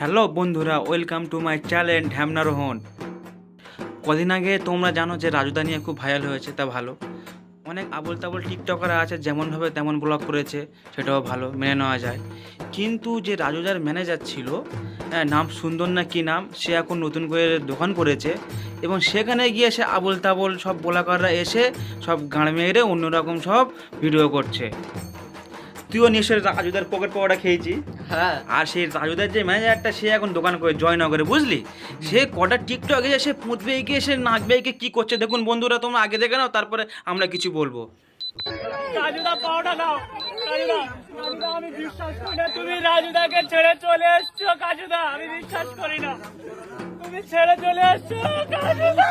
Hello বন্ধুরা welcome to my channel ঢ্যামনারোহণ কদিন আগে তোমরা জানো যে রাজুদা নিয়ে খুব ভাইরাল হয়েছে তা ভালো। অনেক আবল তাবল টিকটকার আছে যেমনভাবে তেমন ব্লগ করেছে সেটাও ভালো মেনে নেওয়া যায়। কিন্তু যে রাজুদার ম্যানেজার ছিল হ্যাঁ, নাম সুন্দর না কি নাম সে এখন নতুন করে দোকান করেছে এবং সেখানে গিয়ে সে আবল তাবল সব বোলাকাররা এসে সব গাঁড় মেরে অন্যরকম সব ভিডিও করছে। তুইও নিশ্চয়ই রাজুদার পকেট পাওয়াটা খেয়েছি। হ্যাঁ। আর সেই রাজুদার যে ম্যানেজারটা সে এখন দোকান করে জয়নগরে বুঝলি? সে কটা টিকটকে যে সে পুঁতবে গিয়ে সে নাচবে গিয়ে কী করছে? দেখুন বন্ধুরা তোমরা আগে দেখে নাও তারপরে আমরা কিছু বলব। রাজুদা পাওটা দাও রাজুদা রাজুদা আমি বিশ্বাস করি না তুমি রাজুদাকে ছেড়ে চলে এসছো কাজুদা। আমি বিশ্বাস করি না। তুমি ছেড়ে চলে এসছো কাজুদা।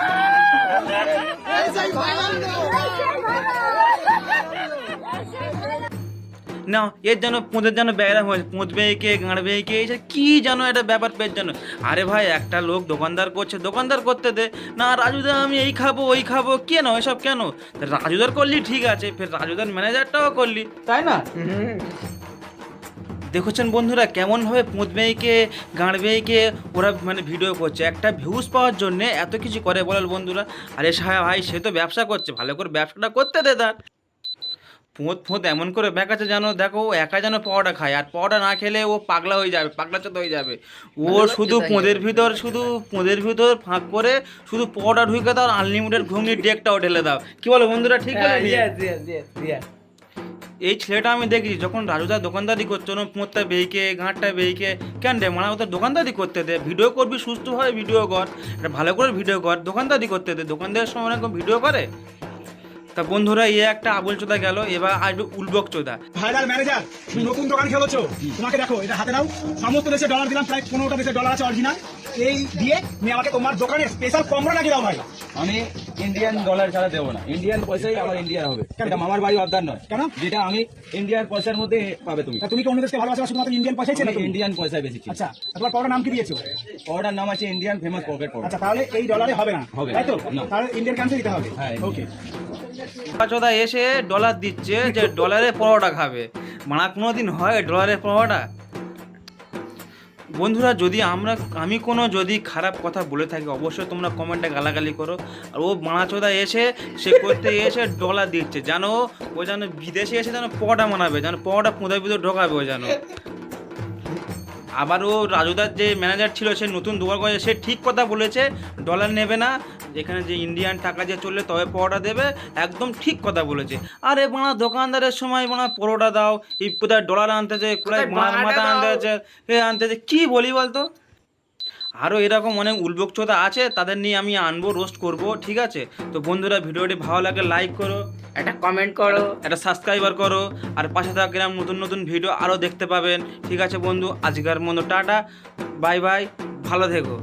না এর যেন পুঁতের যেন ব্যায়াম হয়েছে পুঁতবে কে গাঁড়বে কে এইসব কী যেন একটা ব্যাপার পেয়ে জন্য। আরে ভাই একটা লোক দোকানদার করছে দোকানদার করতে দে। না রাজুদা আমি এই খাব ওই খাব কেন এসব কেন? রাজুদার করলি ঠিক আছে ফের রাজুদার ম্যানেজারটাও করলি তাই না? দেখছেন বন্ধুরা কেমনভাবে পুঁতবেইকে গাঁড়বেইকে ওরা মানে ভিডিও করছে। একটা ভিউজ পাওয়ার জন্য এত কিছু করে বলাল বন্ধুরা। আরে সাহেব ভাই সে তো ব্যবসা করছে ভালো করে ব্যবসাটা করতে দে তার। পোঁত ফোঁত এমন করে ব্যাকাচ্ছে যেন দেখো ও একা যেন পাওয়াটা খায় আর পাওয়াটা না খেলে ও পাগলা হয়ে যাবে পাগলা চোদ হয়ে যাবে। ও শুধু পোঁদের ভিতর শুধু পোঁদের ভিতর ফাঁক করে শুধু পাওয়াটা ঢুকে দাও আনলিমিটেড ঘুমনি ডেকটাও ঢেলে দাও। কি বলো বন্ধুরা ঠিক হ্যাঁ, বলে এই ছেলেটা আমি দেখছি যখন রাজুদা দোকানদারি করতো না পোঁতটা বেইকে গাঁটটা বেইকে কেন রে? মারা ওদের দোকানদারি করতে দে ভিডিও করবি সুস্থভাবে ভিডিও কর। ভালো করে ভিডিও কর দোকানদারি করতে দে দোকানদারের সময় অনেক ভিডিও করে। তা বন্ধুরা এ একটা আবল চোদা গেল এবার আসবে উলবক চোদা। ভাইরাল ম্যানেজার তুমি নতুন দোকান খেলেছো? তোমাকে দেখো এটা হাতে নাও। সমস্ত দেশে ডলার দিলাম প্রায় পনেরোটা দেশে ডলার আছে অরিজিনাল এই দিয়ে তুমি আমাকে তোমার দোকানে স্পেশাল কমরা লাগিয়ে দাও ভাই। আমি ইন্ডিয়ান ডলার ছাড়া দেবো না। ইন্ডিয়ান পয়সাই আমার ইন্ডিয়ান হবে। কেন? এটা মামার বাড়ি অবদান নয়। কেন? যেটা আমি ইন্ডিয়ান পয়সার মধ্যে পাবে তুমি। তা তুমি কি অন্য দেশকে ভালোবাসা শুধুমাত্র ইন্ডিয়ান পয়সাই ছিল ইন্ডিয়ান পয়সায় বেশি। আচ্ছা তোমার পাউডার নাম কি দিয়েছ? পাউডার নাম আছে ইন্ডিয়ান ফেমাস পকেট পাউডার আচ্ছা তাহলে এই ডলারে হবে না। হবে তাই তো? তাহলে ইন্ডিয়ান ক্যান্সেল দিতে হবে। হ্যাঁ, ওকে চোদা এসে ডলার দিচ্ছে যে ডলারে পরোটা খাবে। মানা কোনো দিন হয় ডলারে পরোটা? বন্ধুরা, যদি আমরা, আমি কোনো যদি খারাপ কথা বলে থাকি, অবশ্যই তোমরা কমেন্টে গালাগালি করো। আর ও মানাচোদা এসে, সে করতে এসে ডলার দিচ্ছে। জানো ও যেন বিদেশে এসে যেন পরোটা মানাবে যেন পরোটা পুঁদের ভিতর ঢোকাবে ও যেন। আবার ও রাজুদার যে ম্যানেজার ছিল সে নতুন দোকান করেছে সে ঠিক কথা বলেছে ডলার নেবে না এখানে যে ইন্ডিয়ান টাকা যে চললে তবে পরোটা দেবে একদম ঠিক কথা বলেছে। আরে বানা দোকানদারের সময় বানা পরোটা দাও এই কোথায় ডলার আনতেছে কোথায় মাছ মাথা আনতেছে এ আনতেছে কী বলি বলতো? আরও এরকম অনেক উলবক চোদা আছে তাদের নিয়ে আমি আনব রোস্ট করব ঠিক আছে? তো বন্ধুরা ভিডিওটি ভালো লাগে লাইক করো। একটা কমেন্ট করো। একটা সাবস্ক্রাইবার করো, আর পাশে থাকলাম নতুন নতুন ভিডিও আরও দেখতে পাবেন। ঠিক আছে বন্ধু, আজকের মতো টাটা বাই বাই ভালো থেকো।